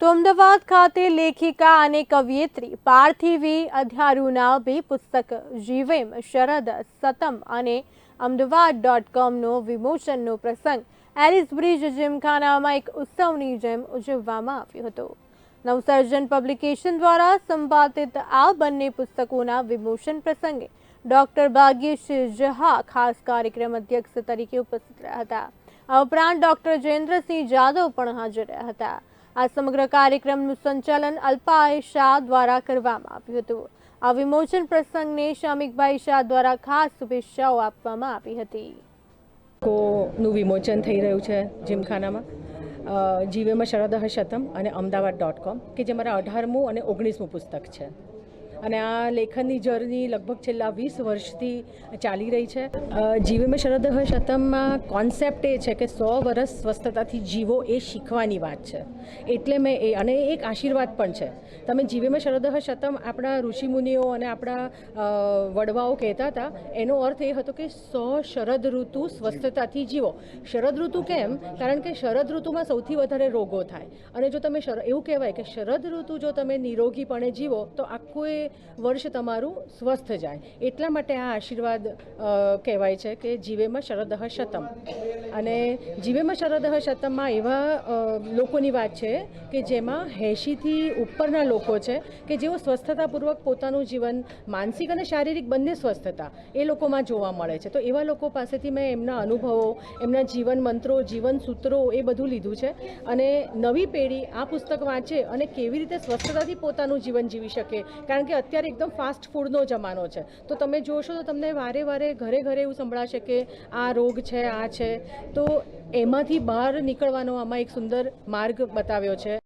તો અમદાવાદ ખાતે લેખિકા અને કવિયત્રી પાર્થિવી અધ્યારુના બે પુસ્તક, જીવેમ શરદ સતમ અને અમદાવાદ ડોટ કોમનો વિમોચનનો પ્રસંગ એલિસ બ્રિજ જીમખાનામાં એક ઉત્સવની જેમ ઉજવવામાં આવ્યો હતો. નવસર્જન પબ્લિકેશન દ્વારા સંપાદિત આ બંને પુસ્તકોના વિમોચન પ્રસંગે ડોક્ટર ભાગ્યેશ જહા ખાસ કાર્યક્રમ અધ્યક્ષ તરીકે ઉપસ્થિત રહ્યા હતા. આ ઉપરાંત ડોક્ટર જયેન્દ્રસિંહ જાદવ પણ હાજર રહ્યા હતા. આ સમગ્ર કાર્યક્રમનું સંચાલન અલ્પાએ શાહ દ્વારા કરવામાં આવ્યું હતું. આ વિમોચન પ્રસંગને શામિકભાઈ શાહ દ્વારા ખાસ શુભેચ્છાઓ આપવામાં આવી હતી. નું વિમોચન થઈ રહ્યું છે જીમખાનામાં. જીવેમાં શરદ શતમ અને અમદાવાદ ડોટ કોમ, કે જે મારા અઢારમું અને ઓગણીસમું પુસ્તક છે. અને આ લેખનની જર્ની લગભગ છેલ્લા વીસ વર્ષથી ચાલી રહી છે. અ, શરદ શતમમાં કોન્સેપ્ટ એ છે કે સો વર્ષ સ્વસ્થતાથી જીવો એ શીખવાની વાત છે. એટલે મેં એ અને એક આશીર્વાદ પણ છે. તમે જીવેમાં શરદ શતમ આપણા ઋષિમુનિઓ અને આપણા વડવાઓ કહેતા હતા. એનો અર્થ એ હતો કે સો શરદ ઋતુ સ્વસ્થતાથી જીવો. શરદ ઋતુ કેમ? કારણ કે શરદ ઋતુમાં સૌથી વધારે રોગો થાય. અને જો તમે એવું કહેવાય કે શરદ ઋતુ જો તમે નિરોગીપણે જીવો તો આખું એ વર્ષ તમારું સ્વસ્થ જાય. એટલા માટે આ આશીર્વાદ કહેવાય છે કે જીવેમાં શરદહ શતમ. અને જીવેમાં શરદહ શતમમાં એવા લોકોની વાત છે કે જેમાં એંશીથી ઉપરના લોકો છે કે જેઓ સ્વસ્થતાપૂર્વક પોતાનું જીવન, માનસિક અને શારીરિક બંને સ્વસ્થતા એ લોકોમાં જોવા મળે છે. તો એવા લોકો પાસેથી મેં એમના અનુભવો, એમના જીવન મંત્રો, જીવન સૂત્રો એ બધું લીધું છે. અને નવી પેઢી આ પુસ્તક વાંચે અને કેવી રીતે સ્વસ્થતાથી પોતાનું જીવન જીવી શકે. કારણ કે અત્યારે એકદમ ફાસ્ટ ફૂડનો જમાનો છે. તો તમે જોશો તો તમને વારે વારે ઘરે ઘરે એવું સંભળાશે કે આ રોગ છે, આ છે. તો એમાંથી બહાર નીકળવાનો આમાં એક સુંદર માર્ગ બતાવ્યો છે.